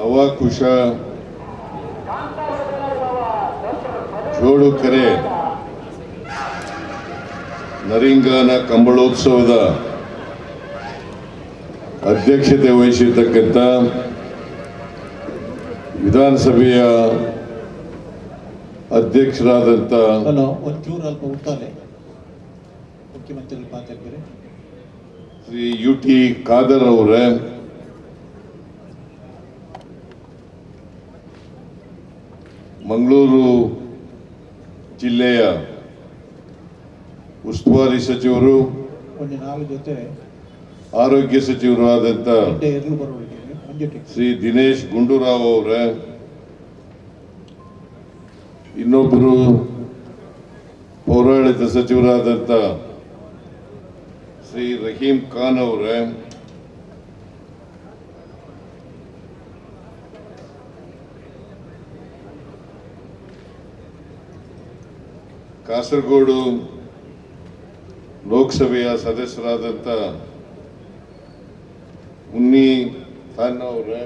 ಲವಾಕುಶ ಜೋಡುಕೆರೆ ನರಿಂಗಾನ ಕಂಬಳೋತ್ಸವದ ಅಧ್ಯಕ್ಷತೆ ವಹಿಸಿರ್ತಕ್ಕಂಥ ವಿಧಾನಸಭೆಯ ಅಧ್ಯಕ್ಷರಾದಂಥ ಮುಖ್ಯಮಂತ್ರಿಗಳು ಮಾತಾಡ್ತಾರೆ. ಶ್ರೀ ಯು ಟಿ ಖಾದರ್ ಅವರೇ ಮಂಗಳೂರು ಜಿಲ್ಲೆಯ ಉಸ್ತುವಾರಿ ಸಚಿವರು ಜೊತೆ ಆರೋಗ್ಯ ಸಚಿವರು ಆದಂಥ ಮಂಜುಟಿ ಶ್ರೀ ದಿನೇಶ್ ಗುಂಡೂರಾವ್ ಅವರೇ ಇನ್ನೊಬ್ಬರು ಪೌರಾಡಳಿತ ಸಚಿವರಾದಂತ ಶ್ರೀ ರಹೀಂ ಖಾನ್ ಅವರೇ ಕಾಸರಗೋಡು ಲೋಕಸಭೆಯ ಸದಸ್ಯರಾದಂಥ ಉನ್ನಿ ಖಾನ್ ಅವರೇ.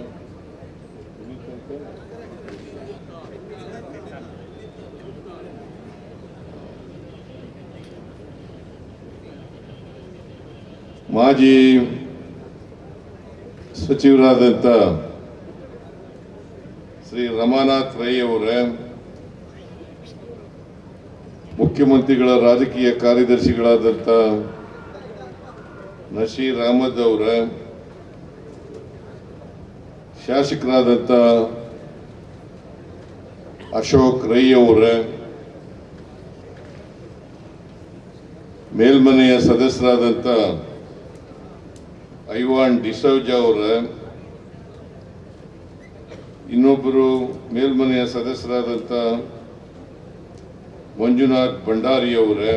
ಮಾಜಿ ಸಚಿವರಾದಂಥ ಶ್ರೀ ರಮಾನಾಥ್ ರೈ ಅವರೇ. ಮುಖ್ಯಮಂತ್ರಿಗಳ ರಾಜಕೀಯ ಕಾರ್ಯದರ್ಶಿಗಳಾದಂಥ ನಶೀರ್ ಅಹಮದ್ ಅವರ, ಶಾಸಕರಾದಂಥ ಅಶೋಕ್ ರೈ ಅವರ, ಮೇಲ್ಮನೆಯ ಸದಸ್ಯರಾದಂಥ ಐವಾನ್ ಡಿಸೌಜ ಅವರ, ಇನ್ನೊಬ್ಬರು ಮೇಲ್ಮನೆಯ ಸದಸ್ಯರಾದಂಥ ಮಂಜುನಾಥ್ ಭಂಡಾರಿ ಅವರೇ.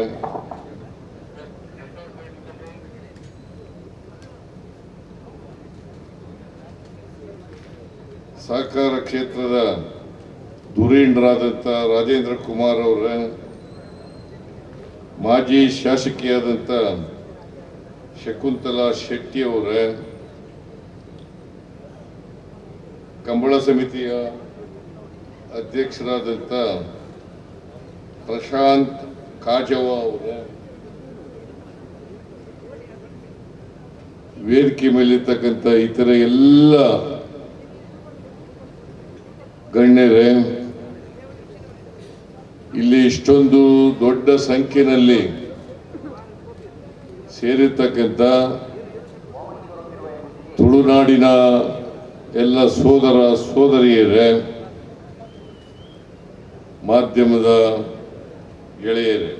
ಸಹಕಾರ ಕ್ಷೇತ್ರದ ಧುರೀಣರಾದಂಥ ರಾಜೇಂದ್ರ ಕುಮಾರ್ ಅವರ. ಮಾಜಿ ಶಾಸಕಿಯಾದಂಥ ಶಕುಂತಲಾ ಶೆಟ್ಟಿ ಅವರೇ. ಕಂಬಳ ಸಮಿತಿಯ ಅಧ್ಯಕ್ಷರಾದಂಥ ಪ್ರಶಾಂತ್ ಕಾಜವ ಅವರ ವೇದಿಕೆ ಮೇಲಿರ್ತಕ್ಕಂಥ ಇತರ ಎಲ್ಲ ಗಣ್ಯರೇ, ಇಲ್ಲಿ ಇಷ್ಟೊಂದು ದೊಡ್ಡ ಸಂಖ್ಯೆಯಲ್ಲಿ ಸೇರಿರ್ತಕ್ಕಂಥ ತುಳುನಾಡಿನ ಎಲ್ಲ ಸೋದರ ಸೋದರಿಯರೇ, ಮಾಧ್ಯಮದ ಗೆಳೆಯರೇ,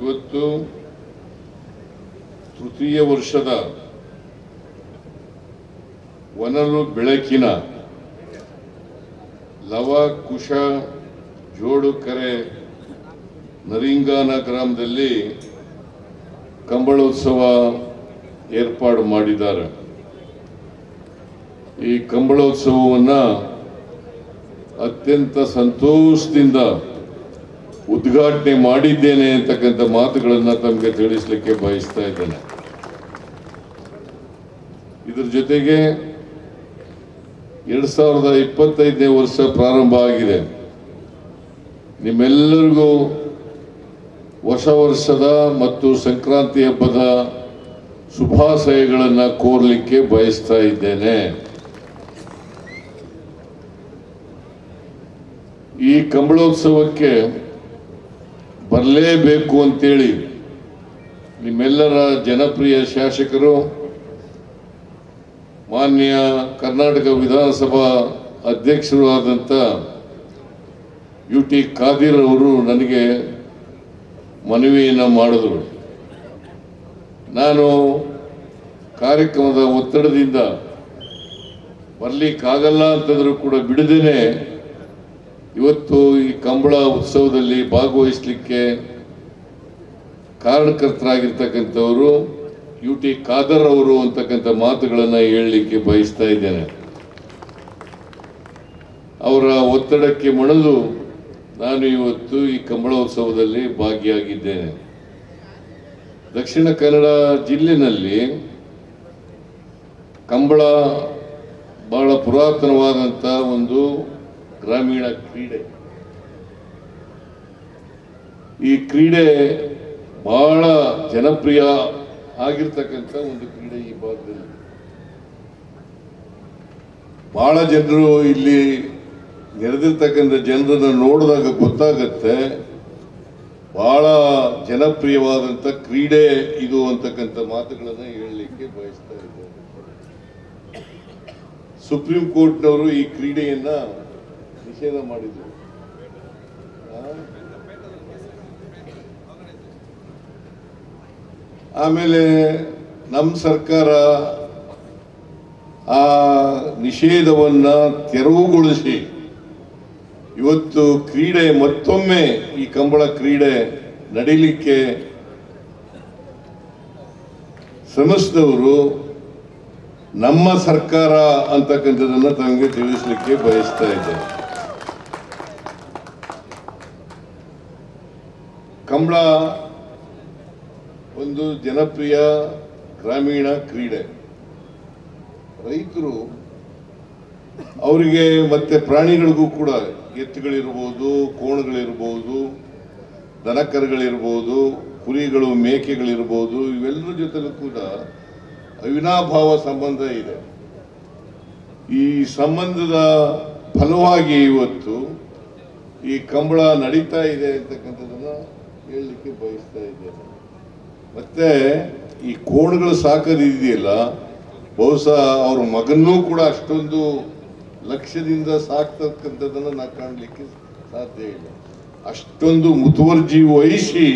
ಇವತ್ತು ತೃತೀಯ ವರ್ಷದ ಒನಲು ಬೆಳಕಿನ ಲವ ಕುಶ ಜೋಡುಕರೆ ನರಿಂಗಾನ ಗ್ರಾಮದಲ್ಲಿ ಕಂಬಳೋತ್ಸವ ಏರ್ಪಾಡು ಮಾಡಿದ್ದಾರೆ. ಈ ಕಂಬಳೋತ್ಸವವನ್ನು ಅತ್ಯಂತ ಸಂತೋಷದಿಂದ ಉದ್ಘಾಟನೆ ಮಾಡಿದ್ದೇನೆ ಅಂತಕ್ಕಂಥ ಮಾತುಗಳನ್ನ ತಮಗೆ ತಿಳಿಸ್ಲಿಕ್ಕೆ ಬಯಸ್ತಾ ಇದ್ದೇನೆ. ಇದ್ರ ಜೊತೆಗೆ ಎರಡ್ ಸಾವಿರದ ಇಪ್ಪತ್ತೈದನೇ ವರ್ಷ ಪ್ರಾರಂಭ ಆಗಿದೆ. ನಿಮ್ಮೆಲ್ಲರಿಗೂ ಹೊಸ ವರ್ಷದ ಮತ್ತು ಸಂಕ್ರಾಂತಿ ಹಬ್ಬದ ಶುಭಾಶಯಗಳನ್ನು ಕೋರ್ಲಿಕ್ಕೆ ಬಯಸ್ತಾ ಇದ್ದೇನೆ. ಈ ಕಂಬಳೋತ್ಸವಕ್ಕೆ ಬರಲೇಬೇಕು ಅಂತೇಳಿ ನಿಮ್ಮೆಲ್ಲರ ಜನಪ್ರಿಯ ಶಾಸಕರು, ಮಾನ್ಯ ಕರ್ನಾಟಕ ವಿಧಾನಸಭಾ ಅಧ್ಯಕ್ಷರು ಆದಂಥ ಯು ಟಿ ಖಾದೀರ್ ಅವರು ನನಗೆ ಮನವಿಯನ್ನು ಮಾಡಿದರು. ನಾನು ಕಾರ್ಯಕ್ರಮದ ಒತ್ತಡದಿಂದ ಬರಲಿಕ್ಕಾಗಲ್ಲ ಅಂತಂದರೂ ಕೂಡ ಬಿಡದೇನೆ ಇವತ್ತು ಈ ಕಂಬಳ ಉತ್ಸವದಲ್ಲಿ ಭಾಗವಹಿಸಲಿಕ್ಕೆ ಕಾರಣಕರ್ತರಾಗಿರ್ತಕ್ಕಂಥವರು ಯು ಟಿ ಖಾದರ್ ಅವರು ಅಂತಕ್ಕಂಥ ಮಾತುಗಳನ್ನು ಹೇಳಲಿಕ್ಕೆ ಬಯಸ್ತಾ ಇದ್ದೇನೆ. ಅವರ ಒತ್ತಡಕ್ಕೆ ಮಣಲು ನಾನು ಇವತ್ತು ಈ ಕಂಬಳ ಉತ್ಸವದಲ್ಲಿ ಭಾಗಿಯಾಗಿದ್ದೇನೆ. ದಕ್ಷಿಣ ಕನ್ನಡ ಜಿಲ್ಲೆಯಲ್ಲಿ ಕಂಬಳ ಬಹಳ ಪುರಾತನವಾದಂಥ ಒಂದು ಗ್ರಾಮೀಣ ಕ್ರೀಡೆ. ಈ ಕ್ರೀಡೆ ಬಹಳ ಜನಪ್ರಿಯ ಆಗಿರ್ತಕ್ಕಂಥ ಒಂದು ಕ್ರೀಡೆ ಈ ಭಾಗದಲ್ಲಿ. ಬಹಳ ಜನರು ಇಲ್ಲಿ ನೆರೆದಿರ್ತಕ್ಕಂಥ ಜನರನ್ನು ನೋಡಿದಾಗ ಗೊತ್ತಾಗತ್ತೆ, ಬಹಳ ಜನಪ್ರಿಯವಾದಂಥ ಕ್ರೀಡೆ ಇದು ಅಂತಕ್ಕಂಥ ಮಾತುಗಳನ್ನು ಹೇಳಲಿಕ್ಕೆ ಬಯಸ್ತಾ ಇದ್ದಾರೆ ಸುಪ್ರೀಂ ಕೋರ್ಟ್ನವರು ಈ ಕ್ರೀಡೆಯನ್ನ ನಿಷೇಧ ಮಾಡಿದ್ರು. ಆಮೇಲೆ ನಮ್ಮ ಸರ್ಕಾರ ಆ ನಿಷೇಧವನ್ನ ತೆರವುಗೊಳಿಸಿ, ಇವತ್ತು ಕ್ರೀಡೆ ಮತ್ತೊಮ್ಮೆ ಈ ಕಂಬಳ ಕ್ರೀಡೆ ನಡೀಲಿಕ್ಕೆ ಶ್ರಮಿಸಿದವರು ನಮ್ಮ ಸರ್ಕಾರ ಅಂತಕ್ಕಂಥದ್ದನ್ನು ತಮಗೆ ತಿಳಿಸಲಿಕ್ಕೆ ಬಯಸ್ತಾ ಇದ್ದೇನೆ ಕಂಬಳ ಒಂದು ಜನಪ್ರಿಯ ಗ್ರಾಮೀಣ ಕ್ರೀಡೆ. ರೈತರು ಅವರಿಗೆ ಮತ್ತೆ ಪ್ರಾಣಿಗಳಿಗೂ ಕೂಡ ಎತ್ತುಗಳಿರ್ಬೋದು, ಕೋಣಗಳಿರ್ಬೋದು, ದನಕರುಗಳಿರ್ಬೋದು, ಕುರಿಗಳು, ಮೇಕೆಗಳಿರ್ಬೋದು, ಇವೆಲ್ಲರ ಜೊತೆಗೂ ಕೂಡ ಅವಿನಾಭಾವ ಸಂಬಂಧ ಇದೆ. ಈ ಸಂಬಂಧದ ಫಲವಾಗಿ ಇವತ್ತು ಈ ಕಂಬಳ ನಡೀತಾ ಇದೆ ಅಂತಕ್ಕಂಥದ್ದನ್ನ ಹೇಳಲಿಕ್ಕೆ ಬಯಸ್ತಾ ಇದ್ದೇನೆ. ಮತ್ತೆ ಈ ಕೋಣಗಳು ಸಾಕೋದಿದೆಯಲ್ಲ ಬಹುಶಃ ಅವ್ರ ಮಗನ್ನೂ ಕೂಡ ಅಷ್ಟೊಂದು ಲಕ್ಷ್ಯದಿಂದ ಸಾಕ್ತಕ್ಕಂಥದ್ದನ್ನು ನಾ ಕಾಣಲಿಕ್ಕೆ ಸಾಧ್ಯ ಇಲ್ಲ. ಅಷ್ಟೊಂದು ಮುತುವರ್ಜಿ ವಹಿಸಿ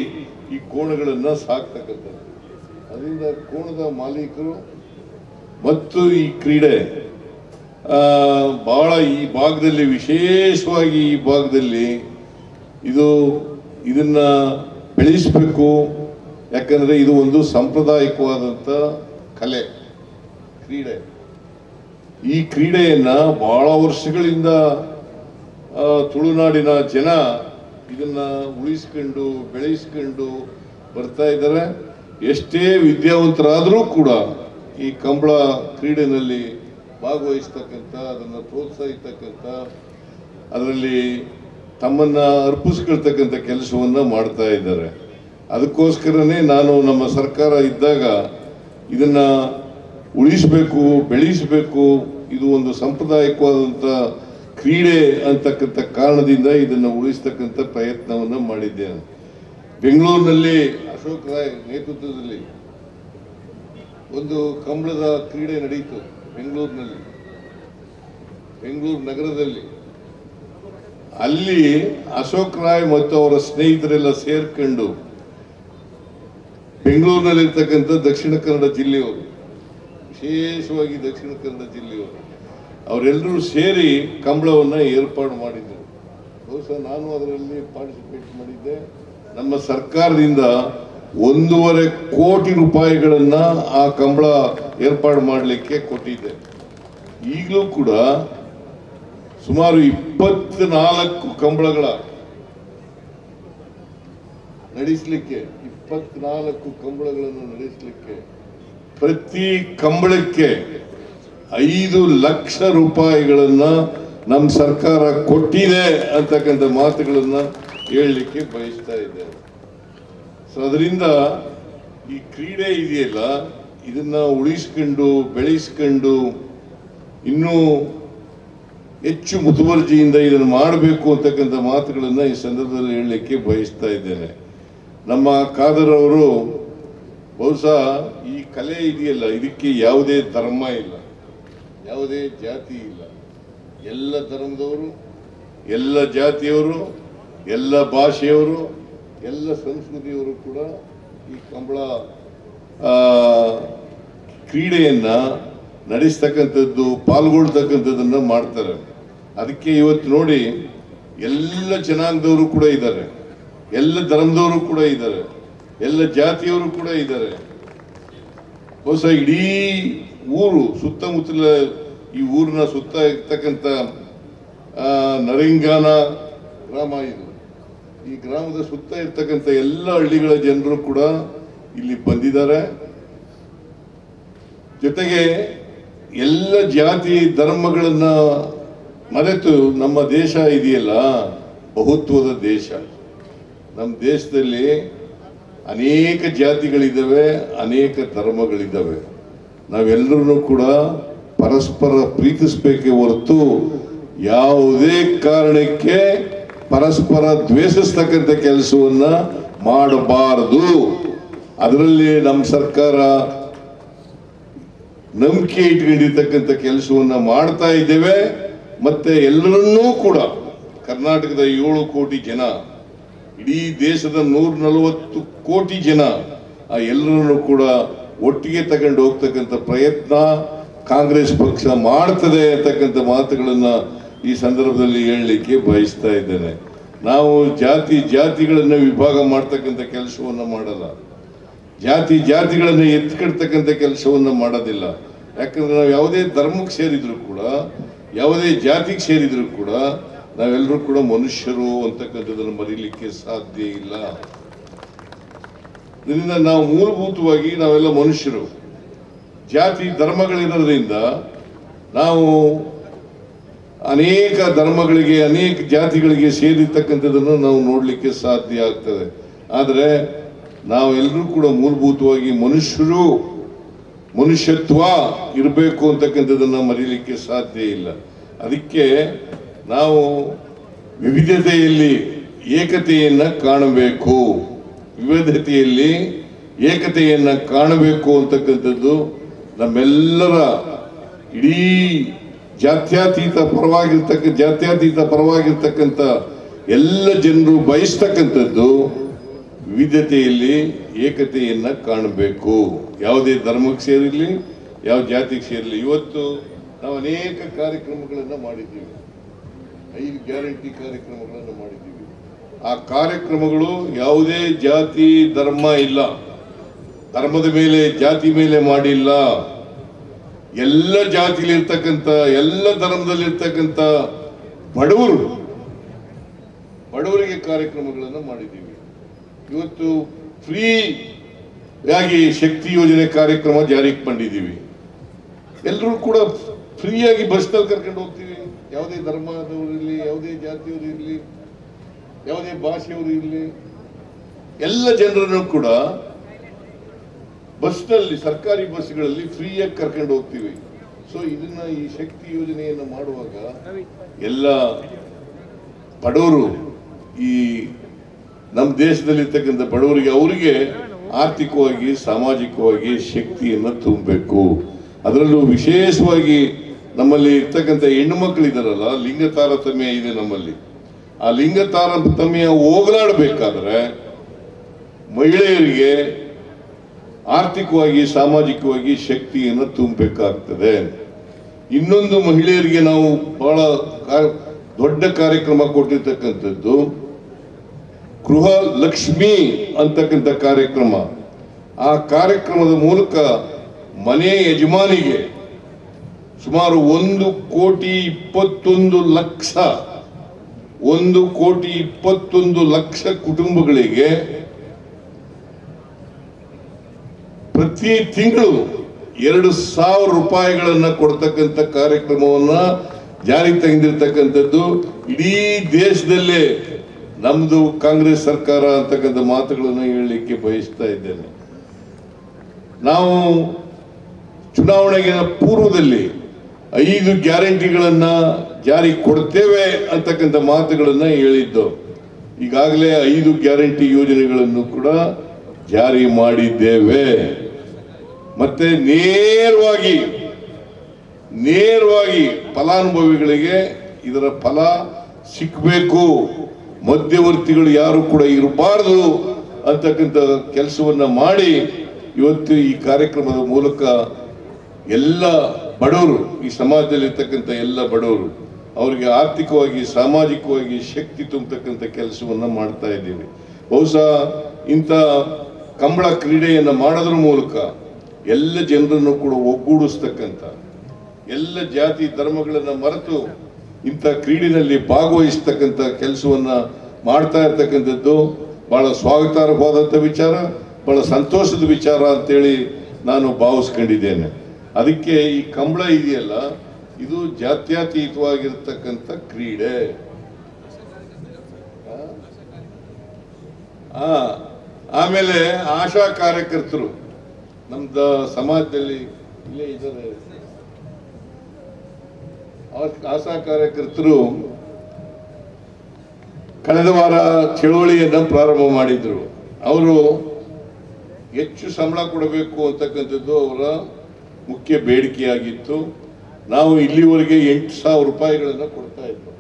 ಈ ಕೋಣಗಳನ್ನು ಸಾಕ್ತಕ್ಕಂಥದ್ದು. ಅದರಿಂದ ಕೋಣದ ಮಾಲೀಕರು ಮತ್ತು ಈ ಕ್ರೀಡೆ ಬಹಳ ಈ ಭಾಗದಲ್ಲಿ ವಿಶೇಷವಾಗಿ ಈ ಭಾಗದಲ್ಲಿ ಇದು ಇದನ್ನ ಬೆಳೆಸಬೇಕು. ಯಾಕಂದ್ರೆ ಇದು ಒಂದು ಸಾಂಪ್ರದಾಯಿಕವಾದಂಥ ಕಲೆ, ಕ್ರೀಡೆ. ಈ ಕ್ರೀಡೆಯನ್ನ ಬಹಳ ವರ್ಷಗಳಿಂದ ತುಳುನಾಡಿನ ಜನ ಇದನ್ನ ಉಳಿಸ್ಕೊಂಡು, ಬೆಳೆಸ್ಕೊಂಡು ಬರ್ತಾ ಇದ್ದಾರೆ. ಎಷ್ಟೇ ವಿದ್ಯಾವಂತರಾದರೂ ಕೂಡ ಈ ಕಂಬಳ ಕ್ರೀಡೆಯಲ್ಲಿ ಭಾಗವಹಿಸ್ತಕ್ಕಂಥ, ಅದನ್ನು ಪ್ರೋತ್ಸಾಹಿಸ್ತಕ್ಕಂಥ ಅದರಲ್ಲಿ ತಮ್ಮನ್ನ ಅರ್ಪಿಸ್ಕೊಳ್ತಕ್ಕಂಥ ಕೆಲಸವನ್ನ ಮಾಡ್ತಾ ಇದ್ದಾರೆ. ಅದಕ್ಕೋಸ್ಕರನೇ ನಾನು ನಮ್ಮ ಸರ್ಕಾರ ಇದ್ದಾಗ ಇದನ್ನ ಉಳಿಸಬೇಕು, ಬೆಳೆಸಬೇಕು, ಇದು ಒಂದು ಸಾಂಪ್ರದಾಯಿಕವಾದಂಥ ಕ್ರೀಡೆ ಅಂತಕ್ಕಂಥ ಕಾರಣದಿಂದ ಇದನ್ನು ಉಳಿಸ್ತಕ್ಕಂಥ ಪ್ರಯತ್ನವನ್ನು ಮಾಡಿದ್ದೇನೆ ಬೆಂಗಳೂರಿನಲ್ಲಿ ಅಶೋಕ್ ರಾಯ್ ನೇತೃತ್ವದಲ್ಲಿ ಒಂದು ಕಂಬಳದ ಕ್ರೀಡೆ ನಡೆಯಿತು ಬೆಂಗಳೂರಿನಲ್ಲಿ. ಬೆಂಗಳೂರು ನಗರದಲ್ಲಿ. ಅಲ್ಲಿ ಅಶೋಕ್ ರಾಯ್ ಮತ್ತು ಅವರ ಸ್ನೇಹಿತರೆಲ್ಲ ಸೇರ್ಕೊಂಡು ಬೆಂಗಳೂರಿನಲ್ಲಿರ್ತಕ್ಕಂಥ ದಕ್ಷಿಣ ಕನ್ನಡ ಜಿಲ್ಲೆಯವರು, ವಿಶೇಷವಾಗಿ ದಕ್ಷಿಣ ಕನ್ನಡ ಜಿಲ್ಲೆಯವರು, ಅವರೆಲ್ಲರೂ ಸೇರಿ ಕಂಬಳವನ್ನು ಏರ್ಪಾಡು ಮಾಡಿದ್ದರು ಬಹುಶಃ ನಾನು ಅದರಲ್ಲಿ ಪಾರ್ಟಿಸಿಪೇಟ್ ಮಾಡಿದ್ದೆ. ನಮ್ಮ ಸರ್ಕಾರದಿಂದ ಒಂದೂವರೆ ಕೋಟಿ ರೂಪಾಯಿಗಳನ್ನು ಆ ಕಂಬಳ ಏರ್ಪಾಡು ಮಾಡಲಿಕ್ಕೆ ಕೊಟ್ಟಿದ್ದೆ. ಈಗಲೂ ಕೂಡ ಸುಮಾರು ಇಪ್ಪತ್ನಾಲ್ಕು ಕಂಬಳಗಳ ನಡೆಸಲಿಕ್ಕೆ, ಇಪ್ಪತ್ನಾಲ್ಕು ಕಂಬಳಗಳನ್ನು ನಡೆಸಲಿಕ್ಕೆ, ಪ್ರತಿ ಕಂಬಳಕ್ಕೆ ಐದು ಲಕ್ಷ ರೂಪಾಯಿಗಳನ್ನ ನಮ್ಮ ಸರ್ಕಾರ ಕೊಟ್ಟಿದೆ ಅಂತಕ್ಕಂಥ ಮಾತುಗಳನ್ನ ಹೇಳಲಿಕ್ಕೆ ಬಯಸ್ತಾ ಇದ್ದೇನೆ. ಸೊ ಅದರಿಂದ ಈ ಕ್ರೀಡೆ ಇದೆಯಲ್ಲ, ಇದನ್ನ ಉಳಿಸ್ಕೊಂಡು, ಬೆಳೆಸ್ಕೊಂಡು ಇನ್ನೂ ಹೆಚ್ಚು ಮುತುವರ್ಜಿಯಿಂದ ಇದನ್ನು ಮಾಡಬೇಕು ಅಂತಕ್ಕಂಥ ಮಾತುಗಳನ್ನು ಈ ಸಂದರ್ಭದಲ್ಲಿ ಹೇಳಲಿಕ್ಕೆ ಬಯಸ್ತಾ ಇದ್ದೇನೆ. ನಮ್ಮ ಖಾದರ್ ಅವರು ಬಹುಶಃ ಈ ಕಲೆ ಇದೆಯಲ್ಲ, ಇದಕ್ಕೆ ಯಾವುದೇ ಧರ್ಮ ಇಲ್ಲ, ಯಾವುದೇ ಜಾತಿ ಇಲ್ಲ. ಎಲ್ಲ ಧರ್ಮದವರು, ಎಲ್ಲ ಜಾತಿಯವರು, ಎಲ್ಲ ಭಾಷೆಯವರು, ಎಲ್ಲ ಸಂಸ್ಕೃತಿಯವರು ಕೂಡ ಈ ಕಂಬಳ ಕ್ರೀಡೆಯನ್ನ ನಡೆಸ್ತಕ್ಕಂಥದ್ದು, ಪಾಲ್ಗೊಳ್ತಕ್ಕಂಥದ್ದನ್ನು ಮಾಡ್ತಾರೆ. ಅದಕ್ಕೆ ಇವತ್ತು ನೋಡಿ ಎಲ್ಲ ಜನಾಂಗದವರು ಕೂಡ ಇದ್ದಾರೆ. ಎಲ್ಲ ಧರ್ಮದವರು ಕೂಡ ಇದ್ದಾರೆ. ಎಲ್ಲ ಜಾತಿಯವರು ಕೂಡ ಇದ್ದಾರೆ. ಹೊಸ ಇಡೀ ಊರು ಸುತ್ತಮುತ್ತಲ ಈ ಊರಿನ ಸುತ್ತ ಇರ್ತಕ್ಕಂಥ ನರಿಂಗಾನ ಗ್ರಾಮ ಇದು. ಈ ಗ್ರಾಮದ ಸುತ್ತ ಇರ್ತಕ್ಕಂಥ ಎಲ್ಲ ಹಳ್ಳಿಗಳ ಜನರು ಕೂಡ ಇಲ್ಲಿ ಬಂದಿದ್ದಾರೆ. ಜೊತೆಗೆ ಎಲ್ಲ ಜಾತಿ ಧರ್ಮಗಳನ್ನ ಮರೆತು ನಮ್ಮ ದೇಶ ಇದೆಯಲ್ಲ, ಬಹುತ್ವದ ದೇಶ. ನಮ್ಮ ದೇಶದಲ್ಲಿ ಅನೇಕ ಜಾತಿಗಳಿದ್ದಾವೆ, ಅನೇಕ ಧರ್ಮಗಳಿದ್ದಾವೆ. ನಾವೆಲ್ಲರೂ ಕೂಡ ಪರಸ್ಪರ ಪ್ರೀತಿಸಬೇಕೆ ಹೊರತು ಯಾವುದೇ ಕಾರಣಕ್ಕೆ ಪರಸ್ಪರ ದ್ವೇಷಿಸ್ತಕ್ಕಂಥ ಕೆಲಸವನ್ನ ಮಾಡಬಾರದು. ಅದರಲ್ಲಿ ನಮ್ಮ ಸರ್ಕಾರ ನಂಬಿಕೆ ಇಟ್ಕೊಂಡಿರ್ತಕ್ಕಂಥ ಕೆಲಸವನ್ನ ಮಾಡ್ತಾ ಇದ್ದೇವೆ. ಮತ್ತೆ ಎಲ್ಲರನ್ನೂ ಕೂಡ ಕರ್ನಾಟಕದ ಏಳು ಕೋಟಿ ಜನ, ಇಡೀ ದೇಶದ ನೂರ ನಲವತ್ತು ಕೋಟಿ ಜನ ಆ ಎಲ್ಲರನ್ನು ಕೂಡ ಒಟ್ಟಿಗೆ ತಗೊಂಡು ಹೋಗ್ತಕ್ಕಂಥ ಪ್ರಯತ್ನ ಕಾಂಗ್ರೆಸ್ ಪಕ್ಷ ಮಾಡ್ತದೆ ಅಂತಕ್ಕಂಥ ಮಾತುಗಳನ್ನ ಈ ಸಂದರ್ಭದಲ್ಲಿ ಹೇಳಲಿಕ್ಕೆ ಬಯಸ್ತಾ ಇದ್ದೇನೆ. ನಾವು ಜಾತಿ ಜಾತಿಗಳನ್ನ ವಿಭಾಗ ಮಾಡ್ತಕ್ಕಂಥ ಕೆಲಸವನ್ನು ಮಾಡಲ್ಲ. ಜಾತಿ ಜಾತಿಗಳನ್ನು ಎತ್ಕಡ್ತಕ್ಕಂಥ ಕೆಲಸವನ್ನು ಮಾಡೋದಿಲ್ಲ. ಯಾಕಂದ್ರೆ ನಾವು ಯಾವುದೇ ಧರ್ಮಕ್ಕೆ ಸೇರಿದ್ರು ಕೂಡ ಯಾವುದೇ ಜಾತಿಗೆ ಸೇರಿದ್ರು ಕೂಡ ನಾವೆಲ್ಲರೂ ಕೂಡ ಮನುಷ್ಯರು ಅಂತಕ್ಕಂಥದ್ದನ್ನು ಮರೀಲಿಕ್ಕೆ ಸಾಧ್ಯ ಇಲ್ಲ. ಇದರಿಂದ ನಾವು ಮೂಲಭೂತವಾಗಿ ನಾವೆಲ್ಲ ಮನುಷ್ಯರು. ಜಾತಿ ಧರ್ಮಗಳಿರೋದ್ರಿಂದ ನಾವು ಅನೇಕ ಧರ್ಮಗಳಿಗೆ, ಅನೇಕ ಜಾತಿಗಳಿಗೆ ಸೇರಿರ್ತಕ್ಕಂಥದ್ದನ್ನು ನಾವು ನೋಡಲಿಕ್ಕೆ ಸಾಧ್ಯ ಆಗ್ತದೆ. ಆದರೆ ನಾವೆಲ್ಲರೂ ಕೂಡ ಮೂಲಭೂತವಾಗಿ ಮನುಷ್ಯರು. ಮನುಷ್ಯತ್ವ ಇರಬೇಕು ಅಂತಕ್ಕಂಥದ್ದನ್ನು ಮರೀಲಿಕ್ಕೆ ಸಾಧ್ಯ ಇಲ್ಲ. ಅದಕ್ಕೆ ನಾವು ವಿವಿಧತೆಯಲ್ಲಿ ಏಕತೆಯನ್ನು ಕಾಣಬೇಕು. ವಿವಿಧತೆಯಲ್ಲಿ ಏಕತೆಯನ್ನು ಕಾಣಬೇಕು ಅಂತಕ್ಕಂಥದ್ದು ನಮ್ಮೆಲ್ಲರ ಇಡೀ ಜಾತ್ಯತೀತ ಪರವಾಗಿರ್ತಕ್ಕ ಜಾತ್ಯತೀತ ಪರವಾಗಿರ್ತಕ್ಕಂಥ ಎಲ್ಲ ಜನರು ಬಯಸ್ತಕ್ಕಂಥದ್ದು ವಿವಿಧತೆಯಲ್ಲಿ ಏಕತೆಯನ್ನು ಕಾಣಬೇಕು. ಯಾವುದೇ ಧರ್ಮಕ್ಕೆ ಸೇರಿರಲಿ, ಯಾವ ಜಾತಿಗೆ ಸೇರಲಿ ಇವತ್ತು ನಾವು ಅನೇಕ ಕಾರ್ಯಕ್ರಮಗಳನ್ನು ಮಾಡಿದ್ದೀವಿ. ಐದು ಗ್ಯಾರಂಟಿ ಕಾರ್ಯಕ್ರಮಗಳನ್ನು ಮಾಡಿದ್ದೀವಿ. ಆ ಕಾರ್ಯಕ್ರಮಗಳು ಯಾವುದೇ ಜಾತಿ, ಧರ್ಮ ಇಲ್ಲ. ಧರ್ಮದ ಮೇಲೆ, ಜಾತಿ ಮೇಲೆ ಮಾಡಿಲ್ಲ. ಎಲ್ಲ ಜಾತಿಲಿರ್ತಕ್ಕಂಥ, ಎಲ್ಲ ಧರ್ಮದಲ್ಲಿರ್ತಕ್ಕಂಥ ಬಡವರು, ಬಡವರಿಗೆ ಕಾರ್ಯಕ್ರಮಗಳನ್ನು ಮಾಡಿದ್ದೀವಿ. ಇವತ್ತು ಫ್ರೀ ಆಗಿ ಶಕ್ತಿ ಯೋಜನೆ ಕಾರ್ಯಕ್ರಮ ಜಾರಿಗೆ ಬಂದಿದ್ದೀವಿ. ಎಲ್ಲರೂ ಕೂಡ ಫ್ರೀಯಾಗಿ ಬಸ್ನಲ್ಲಿ ಕರ್ಕೊಂಡು ಹೋಗ್ತೀವಿ. ಯಾವುದೇ ಧರ್ಮದವರು ಇರಲಿ, ಯಾವುದೇ ಜಾತಿಯವರು ಇರಲಿ, ಯಾವುದೇ ಭಾಷೆಯವರು ಇರಲಿ, ಎಲ್ಲ ಜನರನ್ನು ಕೂಡ ಬಸ್ನಲ್ಲಿ, ಸರ್ಕಾರಿ ಬಸ್ಗಳಲ್ಲಿ ಫ್ರೀಯಾಗಿ ಕರ್ಕೊಂಡು ಹೋಗ್ತೀವಿ. ಸೊ ಇದನ್ನ ಈ ಶಕ್ತಿ ಯೋಜನೆಯನ್ನು ಮಾಡುವಾಗ ಎಲ್ಲ ಬಡವರು ಈ ನಮ್ಮ ದೇಶದಲ್ಲಿರ್ತಕ್ಕಂಥ ಬಡವರಿಗೆ ಅವರಿಗೆ ಆರ್ಥಿಕವಾಗಿ, ಸಾಮಾಜಿಕವಾಗಿ ಶಕ್ತಿಯನ್ನು ತುಂಬಬೇಕು. ಅದರಲ್ಲೂ ವಿಶೇಷವಾಗಿ ನಮ್ಮಲ್ಲಿ ಇರ್ತಕ್ಕಂಥ ಹೆಣ್ಣು ಮಕ್ಕಳಿದಾರಲ್ಲ ಲಿಂಗ ತಾರತಮ್ಯ ಇದೆ ನಮ್ಮಲ್ಲಿ. ಆ ಲಿಂಗ ತಾರತಮ್ಯ ಹೋಗಲಾಡಬೇಕಾದ್ರೆ ಮಹಿಳೆಯರಿಗೆ ಆರ್ಥಿಕವಾಗಿ, ಸಾಮಾಜಿಕವಾಗಿ ಶಕ್ತಿಯನ್ನು ತುಂಬಬೇಕಾಗ್ತದೆ. ಇನ್ನೊಂದು ಮಹಿಳೆಯರಿಗೆ ನಾವು ಬಹಳ ದೊಡ್ಡ ಕಾರ್ಯಕ್ರಮ ಕೊಟ್ಟಿರ್ತಕ್ಕಂಥದ್ದು ಗೃಹ ಲಕ್ಷ್ಮಿ ಅಂತಕ್ಕಂಥ ಕಾರ್ಯಕ್ರಮ. ಆ ಕಾರ್ಯಕ್ರಮದ ಮೂಲಕ ಮನೆ ಯಜಮಾನಿಗೆ ಸುಮಾರು ಒಂದು ಕೋಟಿ ಇಪ್ಪತ್ತೊಂದು ಲಕ್ಷ, ಒಂದು ಕೋಟಿ ಇಪ್ಪತ್ತೊಂದು ಲಕ್ಷ ಕುಟುಂಬಗಳಿಗೆ ಪ್ರತಿ ತಿಂಗಳು ಎರಡು ಸಾವಿರ ರೂಪಾಯಿಗಳನ್ನು ಕೊಡ್ತಕ್ಕಂಥ ಕಾರ್ಯಕ್ರಮವನ್ನು ಜಾರಿಗೆ ತೆಗೆದಿರ್ತಕ್ಕಂಥದ್ದು ಇಡೀ ದೇಶದಲ್ಲೇ ನಮ್ದು ಕಾಂಗ್ರೆಸ್ ಸರ್ಕಾರ ಅಂತಕ್ಕಂಥ ಮಾತುಗಳನ್ನು ಹೇಳಲಿಕ್ಕೆ ಬಯಸ್ತಾ ಇದ್ದೇನೆ. ನಾವು ಚುನಾವಣೆಗೆ ಪೂರ್ವದಲ್ಲಿ ಐದು ಗ್ಯಾರಂಟಿಗಳನ್ನು ಜಾರಿ ಕೊಡ್ತೇವೆ ಅಂತಕ್ಕಂಥ ಮಾತುಗಳನ್ನು ಹೇಳಿದ್ದು. ಈಗಾಗಲೇ ಐದು ಗ್ಯಾರಂಟಿ ಯೋಜನೆಗಳನ್ನು ಕೂಡ ಜಾರಿ ಮಾಡಿದ್ದೇವೆ. ಮತ್ತೆ ನೇರವಾಗಿ ನೇರವಾಗಿ ಫಲಾನುಭವಿಗಳಿಗೆ ಇದರ ಫಲ ಸಿಕ್ಕಬೇಕು ಮಧ್ಯವರ್ತಿಗಳು ಯಾರು ಕೂಡ ಇರಬಾರದು ಅಂತಕ್ಕಂಥ ಕೆಲಸವನ್ನ ಮಾಡಿ ಇವತ್ತು ಈ ಕಾರ್ಯಕ್ರಮದ ಮೂಲಕ ಎಲ್ಲ ಬಡವರು, ಈ ಸಮಾಜದಲ್ಲಿರ್ತಕ್ಕಂಥ ಎಲ್ಲ ಬಡವರು, ಅವರಿಗೆ ಆರ್ಥಿಕವಾಗಿ, ಸಾಮಾಜಿಕವಾಗಿ ಶಕ್ತಿ ತುಂಬತಕ್ಕಂಥ ಕೆಲಸವನ್ನ ಮಾಡ್ತಾ ಇದ್ದೀವಿ. ಬಹುಶಃ ಇಂಥ ಕಂಬಳ ಕ್ರೀಡೆಯನ್ನು ಮಾಡೋದ್ರ ಮೂಲಕ ಎಲ್ಲ ಜನರನ್ನು ಕೂಡ ಒಗ್ಗೂಡಿಸ್ತಕ್ಕಂಥ, ಎಲ್ಲ ಜಾತಿ, ಧರ್ಮಗಳನ್ನು ಮರೆತು ಇಂಥ ಕ್ರೀಡೆಯಲ್ಲಿ ಭಾಗವಹಿಸ್ತಕ್ಕಂಥ ಕೆಲಸವನ್ನು ಮಾಡ್ತಾ ಇರ್ತಕ್ಕಂಥದ್ದು ಭಾಳ ಸ್ವಾಗತಾರ್ಹವಾದಂಥ ವಿಚಾರ ಭಾಳ ಸಂತೋಷದ ವಿಚಾರ ಅಂತೇಳಿ ನಾನು ಭಾವಿಸ್ಕೊಂಡಿದ್ದೇನೆ. ಅದಕ್ಕೆ ಈ ಕಂಬಳ ಇದೆಯಲ್ಲ, ಇದು ಜಾತ್ಯತೀತವಾಗಿರ್ತಕ್ಕಂಥ ಕ್ರೀಡೆ. ಆಮೇಲೆ ಆಶಾ ಕಾರ್ಯಕರ್ತರು, ನಮ್ದು ಸಮಾಜದಲ್ಲಿ ಇಲ್ಲೇ ಇದ್ದಾರೆ. ಆಶಾ ಕಾರ್ಯಕರ್ತರು ಕಳೆದ ವಾರ ಚಳುವಳಿಯನ್ನು ಪ್ರಾರಂಭ ಮಾಡಿದ್ರು. ಅವರು ಹೆಚ್ಚು ಸಂಬಳ ಕೊಡಬೇಕು ಅಂತಕ್ಕಂಥದ್ದು ಅವರ ಮುಖ್ಯ ಬೇಡಿಕೆಯಾಗಿತ್ತು. ನಾವು ಇಲ್ಲಿವರೆಗೆ ಎಂಟು ಸಾವಿರ ರೂಪಾಯಿಗಳನ್ನು ಕೊಡ್ತಾ ಇದ್ದರು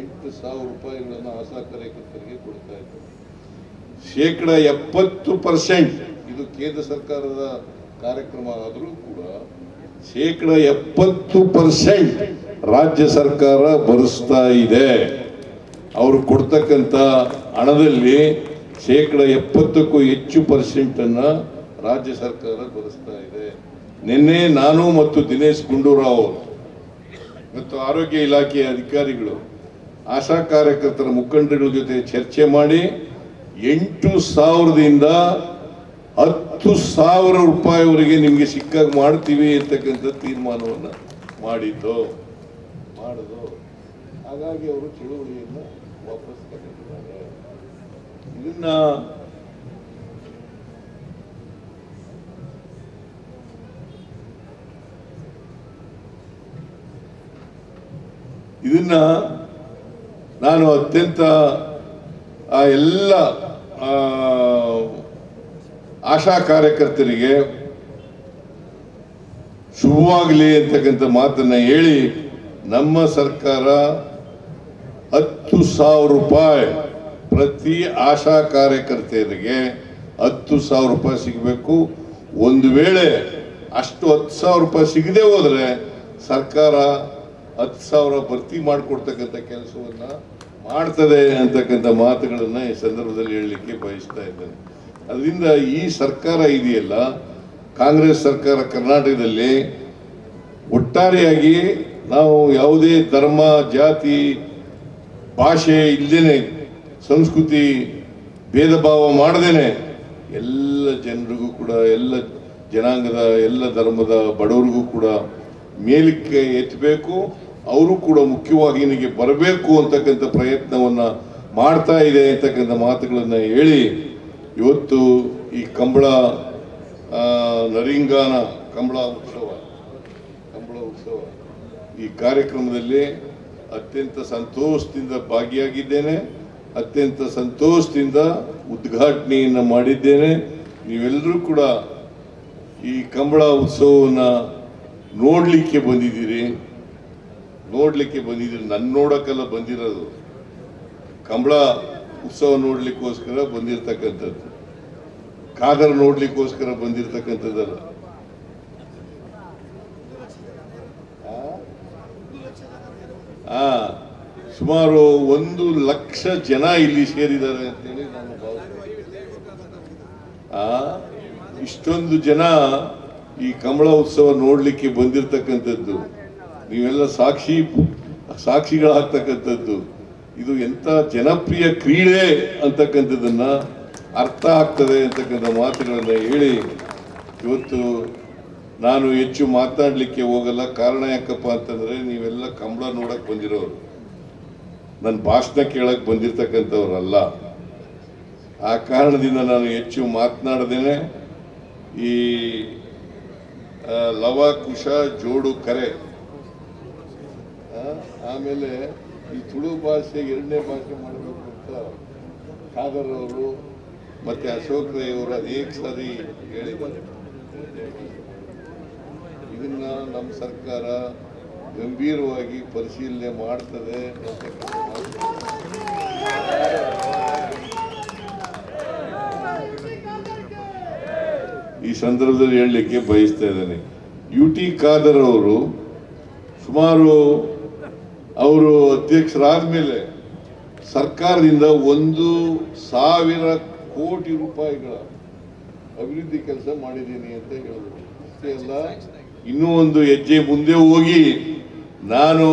ಎಂಟು ಸಾವಿರ ರೂಪಾಯಿಗಳನ್ನು ಆಶಾ ಕಾರ್ಯಕರ್ತರಿಗೆ ಕೊಡ್ತಾ ಇದ್ದರು ಶೇಕಡ ಎಪ್ಪತ್ತು ಪರ್ಸೆಂಟ್ ಇದು ಕೇಂದ್ರ ಸರ್ಕಾರದ ಕಾರ್ಯಕ್ರಮ ಆದರೂ ಕೂಡ ಶೇಕಡ ಎಪ್ಪತ್ತು ಪರ್ಸೆಂಟ್ ರಾಜ್ಯ ಸರ್ಕಾರ ಭರಿಸ್ತಾ ಇದೆ. ಅವರು ಕೊಡ್ತಕ್ಕಂಥ ಹಣದಲ್ಲಿ ಶೇಕಡ ಎಪ್ಪತ್ತಕ್ಕೂ ಹೆಚ್ಚು ಪರ್ಸೆಂಟನ್ನು ರಾಜ್ಯ ಸರ್ಕಾರ ಭರಿಸ್ತಾ ಇದೆ. ನಿನ್ನೆ ನಾನು ಮತ್ತು ದಿನೇಶ್ ಗುಂಡೂರಾವ್ ಮತ್ತು ಆರೋಗ್ಯ ಇಲಾಖೆಯ ಅಧಿಕಾರಿಗಳು, ಆಶಾ ಕಾರ್ಯಕರ್ತರ ಮುಖಂಡರುಗಳ ಜೊತೆ ಚರ್ಚೆ ಮಾಡಿ ಎಂಟು ಸಾವಿರದಿಂದ ಹತ್ತು ಸಾವಿರ ರೂಪಾಯಿವರೆಗೆ ನಿಮಗೆ ಸಿಕ್ಕಾಗ ಮಾಡ್ತೀವಿ ಅಂತಕ್ಕಂಥ ತೀರ್ಮಾನವನ್ನು ಮಾಡಿದ್ದು. ಮಾಡುದು. ಹಾಗಾಗಿ ಅವರು ಚಳುವಳಿಯನ್ನು ವಾಪಸ್ ಕಟ್ಟಿದ್ದಾರೆ ಇದನ್ನ ಇದನ್ನ ನಾನು ಅತ್ಯಂತ, ಆ ಎಲ್ಲ ಆಶಾ ಕಾರ್ಯಕರ್ತರಿಗೆ ಶುಭವಾಗಲಿ ಅಂತಕ್ಕಂಥ ಮಾತನ್ನ ಹೇಳಿ ನಮ್ಮ ಸರ್ಕಾರ ಹತ್ತು ಸಾವಿರ ರೂಪಾಯಿ ಪ್ರತಿ ಆಶಾ ಕಾರ್ಯಕರ್ತೆಯರಿಗೆ ಹತ್ತು ಸಾವಿರ ರೂಪಾಯಿ ಸಿಗಬೇಕು. ಒಂದು ವೇಳೆ ಅಷ್ಟು ಹತ್ತು ಸಾವಿರ ರೂಪಾಯಿ ಸಿಗದೆ ಹೋದರೆ ಸರ್ಕಾರ ಹತ್ತು ಸಾವಿರ ಭರ್ತಿ ಮಾಡಿಕೊಡ್ತಕ್ಕಂಥ ಕೆಲಸವನ್ನು ಮಾಡ್ತದೆ ಅಂತಕ್ಕಂಥ ಮಾತುಗಳನ್ನು ಈ ಸಂದರ್ಭದಲ್ಲಿ ಹೇಳಲಿಕ್ಕೆ ಬಯಸ್ತಾ ಇದ್ದೇನೆ. ಅದರಿಂದ ಈ ಸರ್ಕಾರ ಇದೆಯಲ್ಲ, ಕಾಂಗ್ರೆಸ್ ಸರ್ಕಾರ ಕರ್ನಾಟಕದಲ್ಲಿ ಒಟ್ಟಾರೆಯಾಗಿ ನಾವು ಯಾವುದೇ ಧರ್ಮ, ಜಾತಿ, ಭಾಷೆ ಇಲ್ಲದೇ ಸಂಸ್ಕೃತಿ ಭೇದ ಭಾವ ಮಾಡದೇನೆ, ಎಲ್ಲ ಜನರಿಗೂ ಕೂಡ, ಎಲ್ಲ ಜನಾಂಗದ, ಎಲ್ಲ ಧರ್ಮದ ಬಡವರಿಗೂ ಕೂಡ ಮೇಲಕ್ಕೆ ಎತ್ತಬೇಕು. ಅವರು ಕೂಡ ಮುಖ್ಯವಾಹಿನಿಗೆ ಬರಬೇಕು ಅಂತಕ್ಕಂಥ ಪ್ರಯತ್ನವನ್ನು ಮಾಡ್ತಾ ಇದೆ ಅಂತಕ್ಕಂಥ ಮಾತುಗಳನ್ನು ಹೇಳಿ, ಇವತ್ತು ಈ ಕಂಬಳ ನರಿಂಗಾನ ಕಂಬಳ ಈ ಕಾರ್ಯಕ್ರಮದಲ್ಲಿ ಅತ್ಯಂತ ಸಂತೋಷದಿಂದ ಭಾಗಿಯಾಗಿದ್ದೇನೆ, ಅತ್ಯಂತ ಸಂತೋಷದಿಂದ ಉದ್ಘಾಟನೆಯನ್ನು ಮಾಡಿದ್ದೇನೆ. ನೀವೆಲ್ಲರೂ ಕೂಡ ಈ ಕಂಬಳ ಉತ್ಸವವನ್ನು ನೋಡಲಿಕ್ಕೆ ಬಂದಿದ್ದೀರಿ. ನೋಡಲಿಕ್ಕೆ ಬಂದಿದ್ದೀರಿ. ನನ್ನ ನೋಡೋಕ್ಕೆಲ್ಲ ಬಂದಿರೋದು. ಕಂಬಳ ಉತ್ಸವ ನೋಡಲಿಕ್ಕೋಸ್ಕರ ಬಂದಿರತಕ್ಕಂಥದ್ದು. ಕಾಗರ ನೋಡಲಿಕ್ಕೋಸ್ಕರ ಬಂದಿರತಕ್ಕಂಥದ್ದಲ್ಲ ಆ ಸುಮಾರು ಒಂದು ಲಕ್ಷ ಜನ ಇಲ್ಲಿ ಸೇರಿದ್ದಾರೆ ಅಂತೇಳಿ ನಾನು ಭಾವಿಸ್ತೇನೆ. ಇಷ್ಟೊಂದು ಜನ ಈ ಕಮಲ ಉತ್ಸವ ನೋಡ್ಲಿಕ್ಕೆ ಬಂದಿರತಕ್ಕಂಥದ್ದು. ನೀವೆಲ್ಲ ಸಾಕ್ಷಿ ಸಾಕ್ಷಿಗಳಾಗ್ತಕ್ಕಂಥದ್ದು. ಇದು ಎಂತ ಜನಪ್ರಿಯ ಕ್ರೀಡೆ ಅಂತಕ್ಕಂಥದ್ದನ್ನ ಅರ್ಥ ಆಗ್ತದೆ ಅಂತಕ್ಕಂಥ ಮಾತುಗಳನ್ನ ಹೇಳಿ ಇವತ್ತು ನಾನು ಹೆಚ್ಚು ಮಾತಾಡಲಿಕ್ಕೆ ಹೋಗಲ್ಲ. ಕಾರಣ ಯಾಕಪ್ಪ ಅಂತಂದ್ರೆ ನೀವೆಲ್ಲ ಕಂಬಳ ನೋಡಕ್ ಬಂದಿರೋರು. ನನ್ನ ಭಾಷಣ ಕೇಳಕ್ ಬಂದಿರತಕ್ಕಂಥವ್ರಲ್ಲ, ಆ ಕಾರಣದಿಂದ ನಾನು ಹೆಚ್ಚು ಮಾತನಾಡದೇನೆ. ಈ ಲವ, ಕುಶ, ಜೋಡು, ಕರೆ ಆಮೇಲೆ ಈ ತುಳು ಭಾಷೆ ಎರಡನೇ ಭಾಷೆ ಮಾಡಬೇಕು ಅಂತ ಖಾದರ್ ಅವರು ಮತ್ತೆ ಅಶೋಕ್ ರೈ ಅವರು ಅನೇಕ ಸಾರಿ ಹೇಳಿದ್ದಾರೆ. ಇದನ್ನ ನಮ್ಮ ಸರ್ಕಾರ ಗಂಭೀರವಾಗಿ ಪರಿಶೀಲನೆ ಮಾಡ್ತದೆ. ಈ ಸಂದರ್ಭದಲ್ಲಿ ಹೇಳಲಿಕ್ಕೆ ಬಯಸ್ತಾ ಇದ್ದೇನೆ ಯು ಟಿ ಖಾದರ್ ಅವರು ಸುಮಾರು ಅವರು ಅಧ್ಯಕ್ಷರಾದ ಮೇಲೆ ಸರ್ಕಾರದಿಂದ ಒಂದು ಸಾವಿರ ಕೋಟಿ ರೂಪಾಯಿಗಳ ಅಭಿವೃದ್ಧಿ ಕೆಲಸ ಮಾಡಿದ್ದೀನಿ ಅಂತ ಹೇಳಿದ್ರು ಅಷ್ಟೇ ಅಲ್ಲ, ಇನ್ನೂ ಒಂದು ಹೆಜ್ಜೆ ಮುಂದೆ ಹೋಗಿ ನಾನು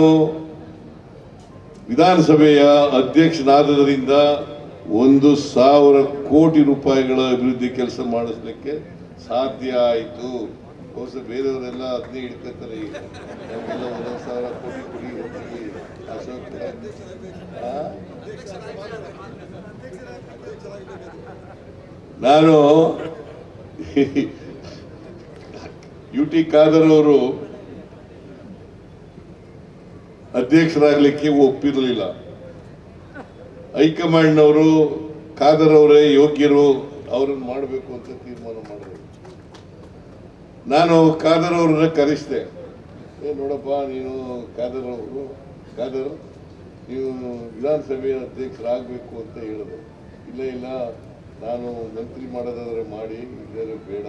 ವಿಧಾನಸಭೆಯ ಅಧ್ಯಕ್ಷನಾದದರಿಂದ ಒಂದು ಸಾವಿರ ಕೋಟಿ ರೂಪಾಯಿಗಳ ಅಭಿವೃದ್ಧಿ ಕೆಲಸ ಮಾಡಿಸ್ಲಿಕ್ಕೆ ಸಾಧ್ಯ ಆಯಿತು. ಬಹುಶಃ ಬೇರೆಯವರೆಲ್ಲ ಅದನ್ನೇ ಹಿಡ್ಕೊತಾರೆ ಈಗ. ನಮಗೆಲ್ಲ ಒಂದೊಂದು ಸಾವಿರ ಕೋಟಿ ಕೊಡಿ ನಾನು ಯು ಟಿ ಖಾದರ್ ಅವರು ಅಧ್ಯಕ್ಷರಾಗಲಿಕ್ಕೆ ಒಪ್ಪಿರಲಿಲ್ಲ. ಹೈಕಮಾಂಡ್ನವರು, ಖಾದರ್ ಅವರೇ ಯೋಗ್ಯರು, ಅವರನ್ನು ಮಾಡಬೇಕು ಅಂತ ತೀರ್ಮಾನ ಮಾಡಿದ್ರು. ನಾನು ಖಾದರ್ ಅವ್ರನ್ನ ಕರೆಸಿದೆ. ಏ, ನೋಡಪ್ಪ, ನೀನು ಖಾದರ್ ಅವರು, ಖಾದರ್, ನೀವು ವಿಧಾನಸಭೆಯ ಅಧ್ಯಕ್ಷರಾಗಬೇಕು ಅಂತ ಹೇಳಿದ್ರು. ಇಲ್ಲ ಇಲ್ಲ, ನಾನು ಮಂತ್ರಿ ಮಾಡೋದಾದ್ರೆ ಮಾಡಿ ನೀನು ಬೇಡ.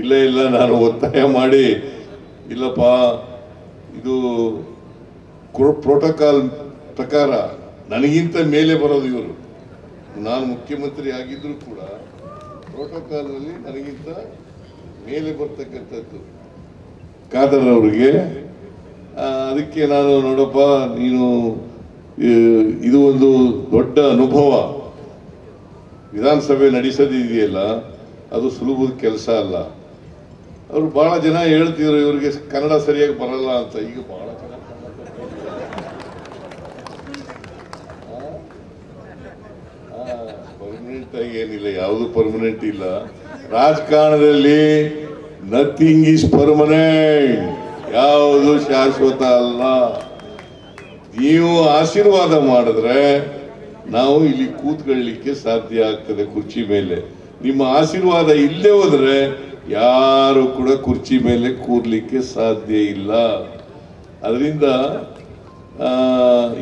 ಇಲ್ಲ ಇಲ್ಲ, ನಾನು ಒತ್ತಾಯ ಮಾಡಿ ಇಲ್ಲಪ್ಪ, ಇದು ಪ್ರೋಟೋಕಾಲ್ ಪ್ರಕಾರ ನನಗಿಂತ ಮೇಲೆ ಬರೋದು ಇವರು. ನಾನು ಮುಖ್ಯಮಂತ್ರಿ ಆಗಿದ್ರು ಕೂಡ ಪ್ರೋಟೋಕಾಲ್ನಲ್ಲಿ ನನಗಿಂತ ಮೇಲೆ ಬರ್ತಕ್ಕಂಥದ್ದು. ಖಾದರ್ ಅವರಿಗೆ ಅದಕ್ಕೆ ನಾನು ನೋಡಪ್ಪ, ನೀನು ಇದು ಒಂದು ದೊಡ್ಡ ಅನುಭವ. ವಿಧಾನಸಭೆ ನಡೆಸದಿದೆಯಲ್ಲ, ಅದು ಸುಲಭದ ಕೆಲಸ ಅಲ್ಲ. ಅವರು ಬಹಳ ಜನ ಹೇಳ್ತಿದ್ರು, ಇವರಿಗೆ ಕನ್ನಡ ಸರಿಯಾಗಿ ಬರಲ್ಲ ಅಂತ. ಈಗ ಕನ್ನಡ ಪರ್ಮನೆಂಟ್ ಆಗಿ ಏನಿಲ್ಲ, ಯಾವುದು ಪರ್ಮನೆಂಟ್ ಇಲ್ಲ. ರಾಜಕಾರಣದಲ್ಲಿ ನಥಿಂಗ್ ಈಸ್ ಪರ್ಮನೆಂಟ್ ಯಾವುದು ಶಾಶ್ವತ ಅಲ್ಲ. ನೀವು ಆಶೀರ್ವಾದ ಮಾಡಿದ್ರೆ ನಾವು ಇಲ್ಲಿ ಕೂತ್ಕೊಳ್ಳಿಕ್ಕೆ ಸಾಧ್ಯ ಆಗ್ತದೆ ಕುರ್ಚಿ ಮೇಲೆ. ನಿಮ್ಮ ಆಶೀರ್ವಾದ ಇಲ್ಲೇ ಹೋದ್ರೆ ಯಾರು ಕೂಡ ಕುರ್ಚಿ ಮೇಲೆ ಕೂರ್ಲಿಕ್ಕೆ ಸಾಧ್ಯ ಇಲ್ಲ. ಅದರಿಂದ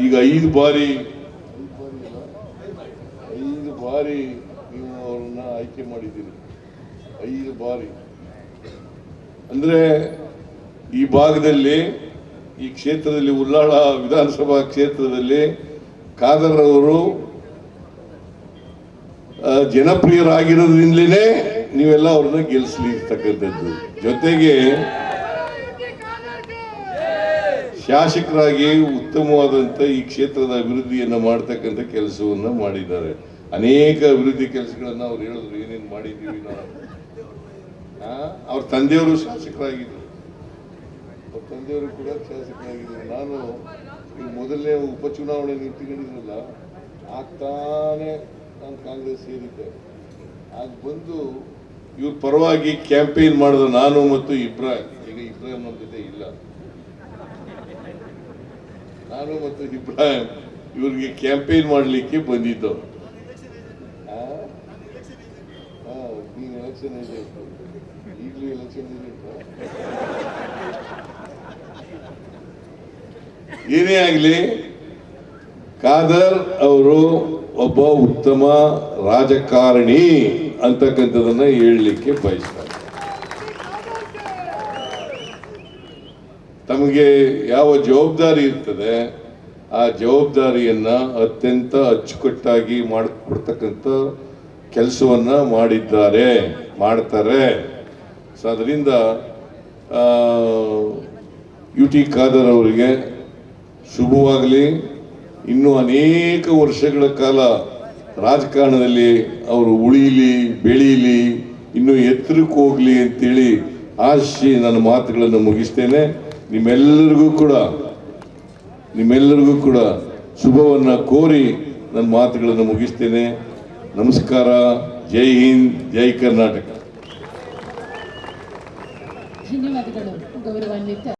ಈಗ ಐದು ಬಾರಿ ಐದು ಬಾರಿ ನೀವು ಅವ್ರನ್ನ ಆಯ್ಕೆ ಮಾಡಿದ್ದೀರಿ. ಐದು ಬಾರಿ. ಅಂದ್ರೆ ಈ ಭಾಗದಲ್ಲಿ ಈ ಕ್ಷೇತ್ರದಲ್ಲಿ ಉಲ್ಲಾಳ ವಿಧಾನಸಭಾ ಕ್ಷೇತ್ರದಲ್ಲಿ ಆ, ಜನಪ್ರಿಯರಾಗಿರೋದ್ರಿಂದಲೇ ನೀವೆಲ್ಲ ಅವ್ರನ್ನ ಗೆಲ್ಲಿಸ್ಲಿರ್ತಕ್ಕಂಥದ್ದು ಜೊತೆಗೆ ಶಾಸಕರಾಗಿ ಉತ್ತಮವಾದಂಥ ಈ ಕ್ಷೇತ್ರದ ಅಭಿವೃದ್ಧಿಯನ್ನು ಮಾಡ್ತಕ್ಕಂಥ ಕೆಲಸವನ್ನು ಮಾಡಿದ್ದಾರೆ. ಅನೇಕ ಅಭಿವೃದ್ಧಿ ಕೆಲಸಗಳನ್ನು ಅವ್ರು ಹೇಳಿದ್ರು, ಏನೇನು ಮಾಡಿದ್ದೀವಿ ನಾವು. ಅವ್ರ ತಂದೆಯವರು ಶಾಸಕರಾಗಿದ್ದರು ಅವ್ರ ತಂದೆಯವರು ಕೂಡ ಶಾಸಕರಾಗಿದ್ದರು ನಾನು ಈ ಮೊದಲನೇ ಉಪಚುನಾವಣೆ ನಿಂತ್ಕೊಂಡಿದ್ರಲ್ಲ ಆಗ್ತಾನೆ ನಾನು ಕಾಂಗ್ರೆಸ್ ಸೇರಿದ್ದೆ. ಆಗ ಬಂದು ಇವ್ರ ಪರವಾಗಿ ಕ್ಯಾಂಪೇನ್ ಮಾಡಿದ ನಾನು ಮತ್ತು ಇಬ್ರಾಹಿಂ ಈಗ ಇಬ್ರಾಹಿಂ ನಮ್ಮ ಜೊತೆ ಇಲ್ಲ. ನಾನು ಮತ್ತು ಇಬ್ರಾಹಿಂ ಇವ್ರಿಗೆ ಕ್ಯಾಂಪೇನ್ ಮಾಡಲಿಕ್ಕೆ ಬಂದಿದ್ದು ಎಲೆಕ್ಷನ್ ಎಲೆಕ್ಷನ್ ಏನೇ ಆಗಲಿ, ಖಾದರ್ ಅವರು ಒಬ್ಬ ಉತ್ತಮ ರಾಜಕಾರಣಿ. ಅಂತಕ್ಕಂಥದನ್ನ ಹೇಳಲಿಕ್ಕೆ ಬಯಸ್ತಾರೆ. ತಮಗೆ ಯಾವ ಜವಾಬ್ದಾರಿ ಇರ್ತದೆ, ಆ ಜವಾಬ್ದಾರಿಯನ್ನ ಅತ್ಯಂತ ಅಚ್ಚುಕಟ್ಟಾಗಿ ಮಾಡಿಕೊಡ್ತಕ್ಕಂಥ ಕೆಲಸವನ್ನ ಮಾಡಿದ್ದಾರೆ, ಮಾಡ್ತಾರೆ. ಸೊ ಅದರಿಂದ ಯು ಟಿ ಖಾದರ್ ಅವರಿಗೆ ಶುಭವಾಗಲಿ. ಇನ್ನೂ ಅನೇಕ ವರ್ಷಗಳ ಕಾಲ ರಾಜಕಾರಣದಲ್ಲಿ ಅವರು ಉಳಿಯಲಿ ಬೆಳೀಲಿ, ಇನ್ನೂ ಎತ್ತರಕ್ಕೆ ಹೋಗಲಿ ಅಂತೇಳಿ ಆಶಿಸಿ ನನ್ನ ಮಾತುಗಳನ್ನು ಮುಗಿಸ್ತೇನೆ. ನಿಮ್ಮೆಲ್ಲರಿಗೂ ಕೂಡ ನಿಮ್ಮೆಲ್ಲರಿಗೂ ಕೂಡ ಶುಭವನ್ನು ಕೋರಿ ನನ್ನ ಮಾತುಗಳನ್ನು ಮುಗಿಸ್ತೇನೆ. ನಮಸ್ಕಾರ, ಜೈ ಹಿಂದ್, ಜೈ ಕರ್ನಾಟಕ. ಧನ್ಯವಾದಗಳು, ಗೌರವಾನ್ವಿತ.